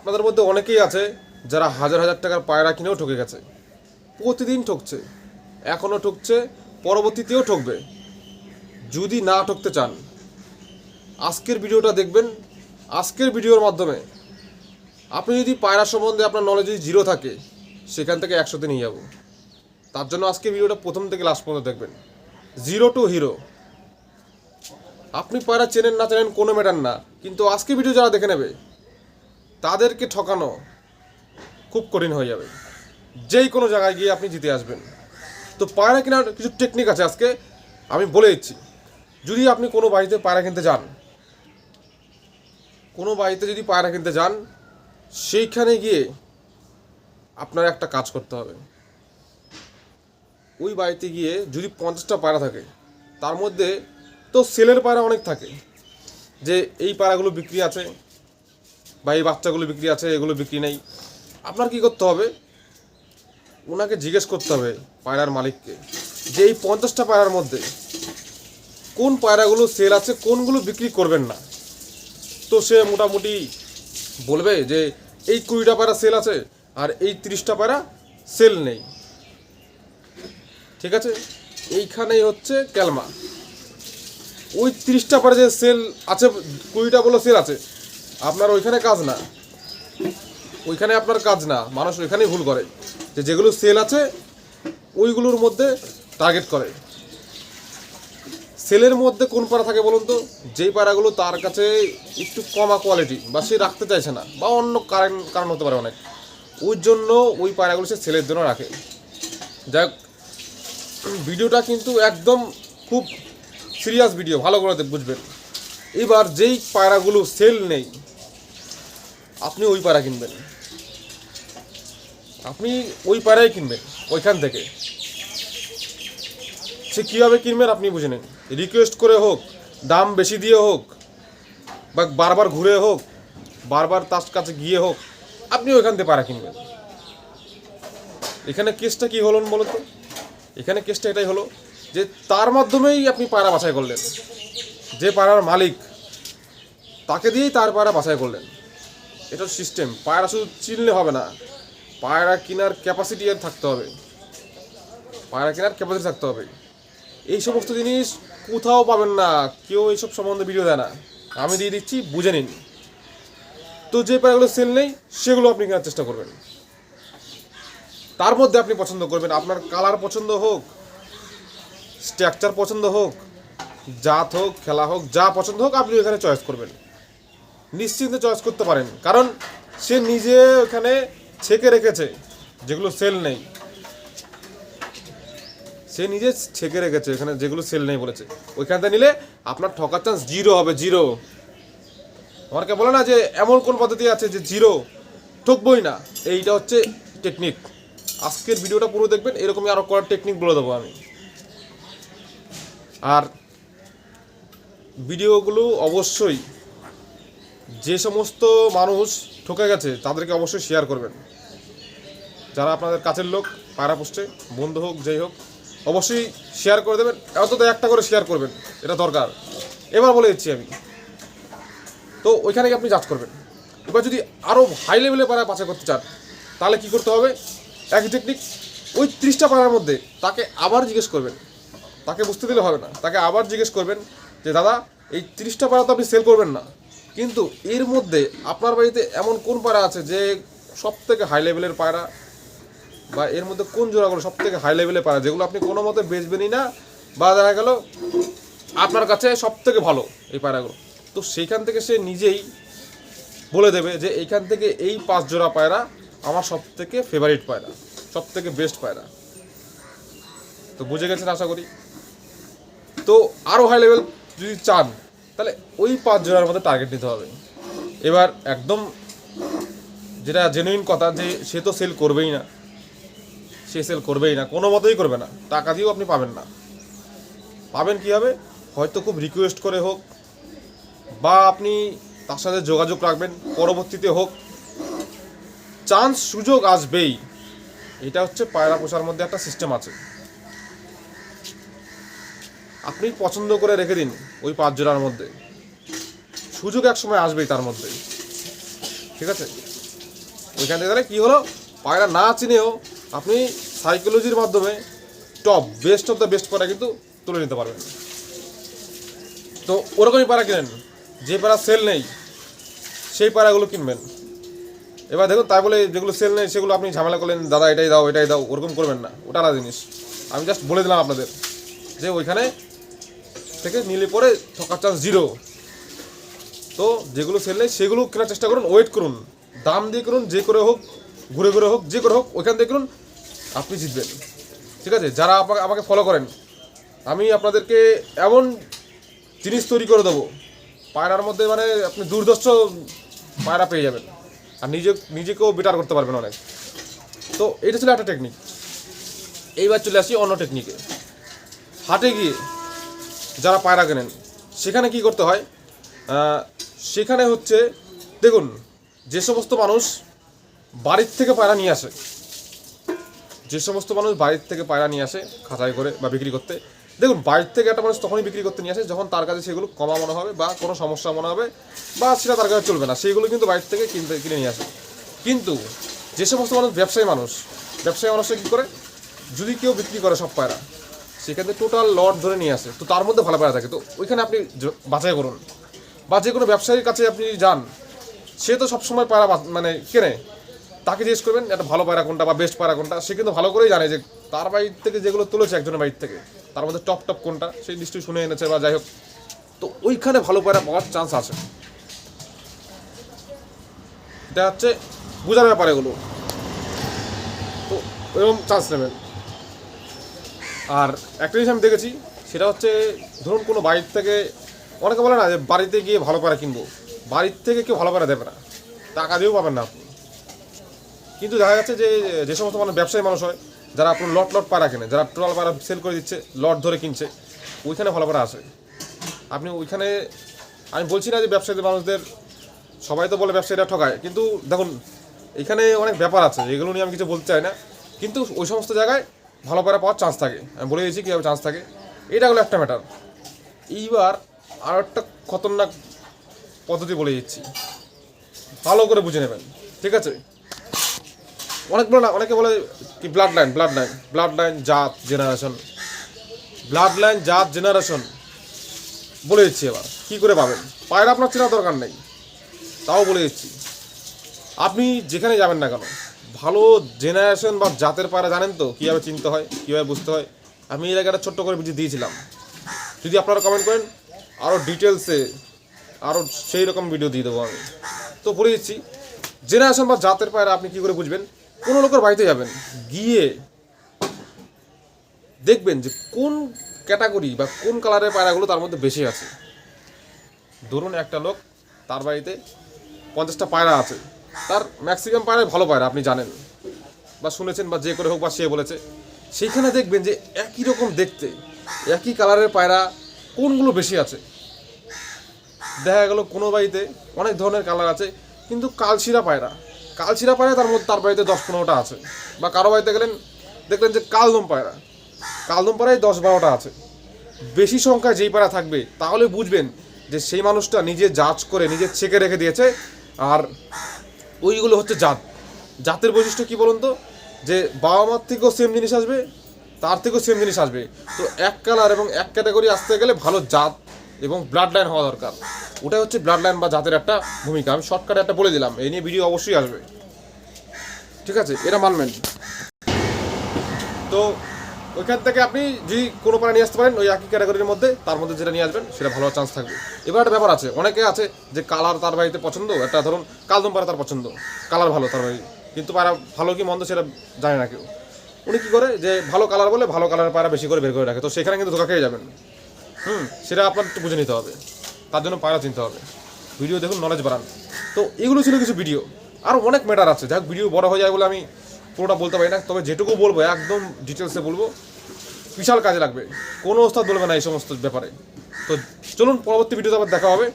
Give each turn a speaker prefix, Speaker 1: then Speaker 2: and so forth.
Speaker 1: আপনাদের মধ্যে অনেকেই আছে যারা হাজার হাজার টাকার পায়রা কিনেও ঠকে গেছে। প্রতিদিন ঠকছে। এখনও ঠকছে, পরবর্তীতেও ঠকবে। যদি না ঠকতে চান, আজকের ভিডিওটা দেখবেন। আজকের ভিডিওর মাধ্যমে আপনি যদি পায়রা সম্বন্ধে আপনার নলেজ যদি জিরো থাকে, সেখান থেকে একশোতে নিয়ে যাব। তার জন্য আজকের ভিডিওটা প্রথম থেকে লাস্ট পর্যন্ত দেখবেন। জিরো টু হিরো আপনি পায়রা চেনেন না চেনেন কোনো ম্যাটার না, কিন্তু আজকে ভিডিও যারা দেখে নেবে তাদেরকে ঠকানো খুব কঠিন হয়ে যাবে। যেই কোনো জায়গায় গিয়ে আপনি জিতে আসবেন। তো পায়রা কেনার কিছু টেকনিক আছে আজকে, আমি বলে দিচ্ছি। যদি আপনি কোনো বাড়িতে পায়রা কিনতে যান, কোনো বাড়িতে যদি পায়রা কিনতে যান, সেইখানে গিয়ে আপনার একটা কাজ করতে হবে। ওই বাড়িতে গিয়ে যদি পঞ্চাশটা পায়রা থাকে, তার মধ্যে তো সেলের পায়রা অনেক থাকে, যে এই পায়রাগুলো বিক্রি আছে বা এই বাচ্চাগুলো বিক্রি আছে, এগুলো বিক্রি নেই। আপনার কি করতে হবে? ওনাকে জিজ্ঞেস করতে হবে পায়রার মালিককে যে এই পঞ্চাশটা পায়রার মধ্যে কোন পায়রাগুলো সেল আছে, কোনগুলো বিক্রি করবেন না। তো সে মোটামুটি বলবে যে এই কুড়িটা পায়রা সেল আছে আর এই তিরিশটা পায়রা সেল নেই। ঠিক আছে? এইখানেই হচ্ছে ক্যালমা। ওই তিরিশটা পারে যে সেল আছে, কুড়িটা বলে সেল আছে আপনার ওইখানে কাজ না। ওইখানে আপনার কাজ না। মানুষ ওইখানেই ভুল করে। যে যেগুলো সেল আছে, ওইগুলোর মধ্যে টার্গেট করে। সেলের মধ্যে কোন পাড়া থাকে বলুন তো? যেই পাড়াগুলো তার কাছে একটু কমা কোয়ালিটি বা সে রাখতে চাইছে না, বা অন্য কারণ কারণ হতে পারে অনেক। ওই জন্য ওই পায়রাগুলো সে সেলের জন্য রাখে। যাই ভিডিওটা কিন্তু একদম খুব সিরিয়াস ভিডিও ভালো করে বুঝবেন। এবার যেই পায়রাগুলো সেল নেই আপনি ওই পায়রা কিনবেন। আপনি ওই পায়রাই কিনবেন, ওইখান থেকে। সে কীভাবে কিনবেন আপনি বুঝে নেন। রিকোয়েস্ট করে হোক, দাম বেশি দিয়ে হোক, বা বারবার ঘুরে হোক, বারবার তার কাছে গিয়ে হোক, আপনি ওইখান থেকে পায়রা কিনবেন। এখানে কেসটা কি হলো বলুন তো? এখানে কেসটা এটাই হলো যে তার মাধ্যমেই আপনি পায়রা বাছাই করলেন। যে পায়রার মালিক, তাকে দিয়েই তার পায়রা বাছাই করলেন। এটা সিস্টেম পায়রা শুধু চিনলে হবে না। পায়রা কেনার ক্যাপাসিটি এর থাকতে হবে। পায়রা কেনার ক্যাপাসিটি থাকতে হবে। এই সমস্ত জিনিস কোথাও পাবেন না। কেউ এইসব সম্বন্ধে ভিডিও দেয় না। আমি দিয়ে দিচ্ছি, বুঝে নিন। তো যে পায়রাগুলো সেল নেই, সেগুলো আপনি কেনার চেষ্টা করবেন। তার মধ্যে আপনি পছন্দ করবেন। আপনার কালার পছন্দ হোক স্ট্রাকচার পছন্দ হোক, জাত হোক, খেলা হোক, যা পছন্দ হোক, আপনি এখানে চয়েস করবেন। নিশ্চিন্তে চয়েস করতে পারেন। কারণ সে নিজে ওখানে ছেকে রেখেছে, যেগুলো সেল নেই। সে নিজে ছেকে রেখেছে, এখানে যেগুলো সেল নেই বলেছে। ওইখানটা নিলে আপনার ঠকার চান্স জিরো হবে জিরো আমাকে বলে না যে এমন কোন পদ্ধতি আছে যে জিরো ঠকবই না। এইটা হচ্ছে টেকনিক আজকের ভিডিওটা পুরো দেখবেন, এরকমই আরও করার টেকনিক বলে দেবো আমি। আর ভিডিওগুলো অবশ্যই যে সমস্ত মানুষ ঠকে গেছে, তাদেরকে অবশ্যই শেয়ার করবেন। যারা আপনাদের কাছের লোক, পায়রা পোস্টে, বন্ধু হোক, যেই হোক, অবশ্যই শেয়ার করে দেবেন, অন্তত একটা করে শেয়ার করবেন, এটা দরকার। এবার বলে দিচ্ছি আমি। তো ওইখানে আপনি যাচ করবেন। এবার যদি আরও হাই লেভেলে পায়রা বাছাই করতে চান, তাহলে কি করতে হবে? একই টেকনিক ওই ত্রিশটা পাড়ার মধ্যে তাকে আবার জিজ্ঞেস করবেন। তাকে বুঝতে দিলে হবে না। তাকে আবার জিজ্ঞেস করবেন যে, দাদা, এই তিরিশটা পাড়া তো আপনি সেল করবেন না। কিন্তু এর মধ্যে আপনার বাড়িতে এমন কোন পায়রা আছে যে সব থেকে হাই লেভেলের পায়রা? বা এর মধ্যে কোন জোড়াগুলো সব থেকে হাই লেভেলের পায়রা? যেগুলো আপনি কোনো মতে বেচবেনই না, বা দেখা গেল আপনার কাছে সব থেকে ভালো এই পায়রাগুলো। তো সেইখান থেকে সে নিজেই বলে দেবে যে এইখান থেকে এই পাঁচ জোড়া পায়রা আমার সব থেকে ফেভারিট পায়রা সব থেকে বেস্ট পায়রা। তো বুঝে গেছেন আশা করি? তো আরও হাই লেভেল যদি চান তাহলে ওই পাঁচ জোড়ার মধ্যে টার্গেট নিতে হবে। এবার একদম যেটা জেনুইন কথা যে সে তো সেল করবেই না। সে সেল করবেই না, কোনো মতেই করবে না। টাকা দিয়েও আপনি পাবেন না। পাবেন কী হবে হয়তো খুব রিকোয়েস্ট করে হোক বা আপনি তার সাথে যোগাযোগ রাখবেন, পরবর্তীতে হোক। চান্স সুযোগ আসবেই। এটা হচ্ছে পায়রা পোষার মধ্যে একটা সিস্টেম আছে। আপনি পছন্দ করে রেখে দিন। ওই পাঁচ জোড়ার মধ্যে। সুযোগ এক সময় আসবেই তার মধ্যে ঠিক আছে? ওইখান থেকে তাহলে কী হলো? পায়রা না চিনেও আপনি সাইকোলজির মাধ্যমে top best of the best পায়রা কিন্তু তুলে নিতে পারবেন। তো ওরকমই পায়রা কিনেন। যে পায়রা সেল নেই, সেই পায়রাগুলো কিনবেন। এবার দেখুন, তাই বলে যেগুলো সেল নেই, সেগুলো আপনি ঝামেলা করলেন, দাদা, এটাই দাও এটাই দাও। ওরকম করবেন না। ওটা আলাদা জিনিস। আমি জাস্ট বলে দিলাম আপনাদের যে ওইখানে থেকে নিলে পরে ঠকার চান্স জিরো তো যেগুলো সেল সেগুলো কেনার চেষ্টা করুন ওয়েট করুন। দাম দিয়ে করুন, যে করে হোক, ঘুরে ঘুরে হোক, যে করে হোক, ওইখান থেকে করুন, আপনি জিতবেন। ঠিক আছে? যারা আমাকে আমাকে ফলো করেন, আমি আপনাদেরকে এমন জিনিস তৈরি করে দেবো, পায়রার মধ্যে মানে আপনি দুর্দর্শ পায়রা পেয়ে যাবেন। আর নিজে, নিজেকেও বেটার করতে পারবেন অনেক। তো এটা ছিল একটা টেকনিক এইবার চলে আসি অন্য টেকনিকে হাটে গিয়ে যারা পায়রা কেনেন, সেখানে কি করতে হয়? সেখানে হচ্ছে, দেখুন, যে সমস্ত মানুষ বাড়ির থেকে পায়রা নিয়ে আসে, যে সমস্ত মানুষ বাড়ির থেকে পায়রা নিয়ে আসে খাঁচাই করে বা বিক্রি করতে, দেখুন, বাড়ির থেকে একটা মানুষ তখনই বিক্রি করতে নিয়ে আসে যখন তার কাছে সেগুলো কমা মনে হবে বা কোনো সমস্যা মনে হবে বা সেটা তার কাছে চলবে না। সেইগুলো কিন্তু বাড়ির থেকে কিনতে, কিনে নিয়ে আসে। কিন্তু যে সমস্ত মানুষ ব্যবসায়ী মানুষ, ব্যবসায়ী মানুষরা কী করে? যদি কেউ বিক্রি করে সব পায়রা সেখানে টোটাল লট ধরে নিয়ে আসে। তো তার মধ্যে ভালো পায়রা থাকে। তো ওইখানে আপনি বাছাই করুন। বা যে কোনো ব্যবসায়ীর কাছে আপনি যান, সে তো সবসময় পায়রা মানে কেনে। তাকে জিজ্ঞেস করবেন, একটা ভালো পায়রা কোনটা বা বেস্ট পায়রা কোনটা? সে কিন্তু ভালো করেই জানে যে তার বাড়ির থেকে যেগুলো তুলেছে একজনের বাড়ির থেকে, তার মধ্যে টপ টপ কোনটা, সেই নিশ্চয়ই শুনে এনেছে বা যাই হোক। তো ওইখানে ভালো পায়রা পাওয়ার চান্স আছে। এটা হচ্ছে বোঝার ব্যাপার এগুলো। তো এরকম চান্স নেবেন। আর একটা জিনিস আমি দেখেছি, সেটা হচ্ছে ধরুন কোনো বাড়ির থেকে, অনেকে বলে না যে বাড়িতে গিয়ে ভালো পায়রা কিনবো। বাড়ির থেকে কেউ ভালো পায়রা দেবে না। টাকা দিয়েও পাবেন না আপনি। কিন্তু দেখা যাচ্ছে যে যে সমস্ত মানুষ ব্যবসায়ী মানুষ হয়, যারা আপনার লট লট পায়রা কেনে, যারা টোটাল পায়রা সেল করে দিচ্ছে, লট ধরে কিনছে, ওইখানে ভালো পায়রা আসে। আপনি ওইখানে, আমি বলছি না যে ব্যবসায়ীদের মানুষদের, সবাই তো বলে ব্যবসায়ীরা ঠকায়, কিন্তু দেখুন, এখানে অনেক ব্যাপার আছে, এগুলো নিয়ে আমি কিছু বলতে চাই না। কিন্তু ওই সমস্ত জায়গায় ভালো পায়রা পাওয়ার চান্স থাকে। আমি বলে দিয়েছি কীভাবে চান্স থাকে। এটা হলো একটা ম্যাটার এইবার আর একটা খতরনাক পদ্ধতি বলে দিচ্ছি। ভালো করে বুঝে নেবেন, ঠিক আছে? অনেক বলে না, অনেকে বলে কি blood line blood line blood line জাত জেনারেশন ব্লাড লাইন জাত জেনারেশন বলে দিচ্ছি এবার, কী করে পাবেন? পায়রা আপনার চেনা দরকার নেই। তাও বলে দিচ্ছি। আপনি যেখানে যাবেন না কেন ভালো জেনারেশন বা জাতের পায়রা জানেন তো? কীভাবে চিনতে হয়, কীভাবে বুঝতে হয়? আমি এর আগে একটা ছোট্ট করে ভিডিও দিয়েছিলাম। যদি আপনারা কমেন্ট করেন আরও ডিটেলসে আরও সেই রকম ভিডিও দিয়ে দেবো আমি। তো বলে দিচ্ছি জেনারেশন বা জাতের পায়রা আপনি কী করে বুঝবেন? কোনো লোকের বাড়িতে যাবেন, গিয়ে দেখবেন যে কোন ক্যাটাগরি বা কোন কালারের পায়রাগুলো তার মধ্যে বেশি আছে। ধরুন একটা লোক তার বাড়িতে পঞ্চাশটা পায়রা আছে। তার ম্যাক্সিমাম পায়রা ভালো পায়রা, আপনি জানেন। বা শুনেছেন বা যে করে হোক বা সে বলেছে। সেইখানে দেখবেন যে একই রকম দেখতে, একই কালারের পায়রা কোনগুলো বেশি আছে? দেখা গেল কোনো বাড়িতে অনেক ধরনের কালার আছে, কিন্তু কালশিরা পায়রা। কালশিরা পায়রা তার মধ্যে তার বাড়িতে দশ পনেরোটা আছে। বা কারও বাড়িতে গেলেন, দেখলেন যে কালদম পায়রা। কালদম পায়রায় দশ বারোটা আছে। বেশি সংখ্যায় যেই পায়রা থাকবে, তাহলে বুঝবেন যে সেই মানুষটা নিজে যাচ করে, নিজে ছেকে রেখে দিয়েছে। আর ওইগুলো হচ্ছে জাত। জাতের বৈশিষ্ট্য কি বলুন তো? যে বাবা মার থেকেও সেম জিনিস আসবে, তার থেকেও সেম জিনিস আসবে। তো এক কালার এবং এক ক্যাটাগরি আসতে গেলে ভালো জাত এবং ব্লাড লাইন হওয়া দরকার। ওটাই হচ্ছে ব্লাড লাইন বা জাতের একটা ভূমিকা। আমি শর্টকাটে একটা বলে দিলাম, এই নিয়ে ভিডিও অবশ্যই আসবে। ঠিক আছে? এটা মানবেন। তো ওইখান থেকে আপনি যদি কোনো পাড়া নিয়ে আসতে পারেন, ওই একই ক্যাটাগরির মধ্যে, তার মধ্যে যেটা নিয়ে আসবেন, সেটা ভালো চান্স থাকবে। এবার একটা ব্যাপার আছে, অনেকে আছে যে কালার তার বাড়িতে পছন্দ, একটা ধরুন কালদম পাড়া তার পছন্দ কালার ভালো তার বাড়ি, কিন্তু পায়রা ভালো কি মন্দ সেটা জানে না কেউ। উনি কী করে যে ভালো কালার বলে ভালো কালারের পায়রা বেশি করে বের করে রাখে, তো সেখানে কিন্তু ধোকা খেয়ে যাবেন। হুম, সেটা আপনার একটু বুঝে নিতে হবে, তার জন্য পায়রা চিনতে হবে। ভিডিও দেখুন নলেজ বাড়ান। তো এগুলো ছিল কিছু ভিডিও আর অনেক ম্যাটার আছে, যাক ভিডিও বড় হয়ে যায় বলে আমি পুরোটা বলতে পারি না, তবে যেটুকু বলব, একদম ডিটেলসে বলব, বিশাল কাজে লাগবে। কোনো ওস্তাদ বলবে না এই সমস্ত ব্যাপারে। তো চলুন, পরবর্তী ভিডিওতে আবার দেখা হবে।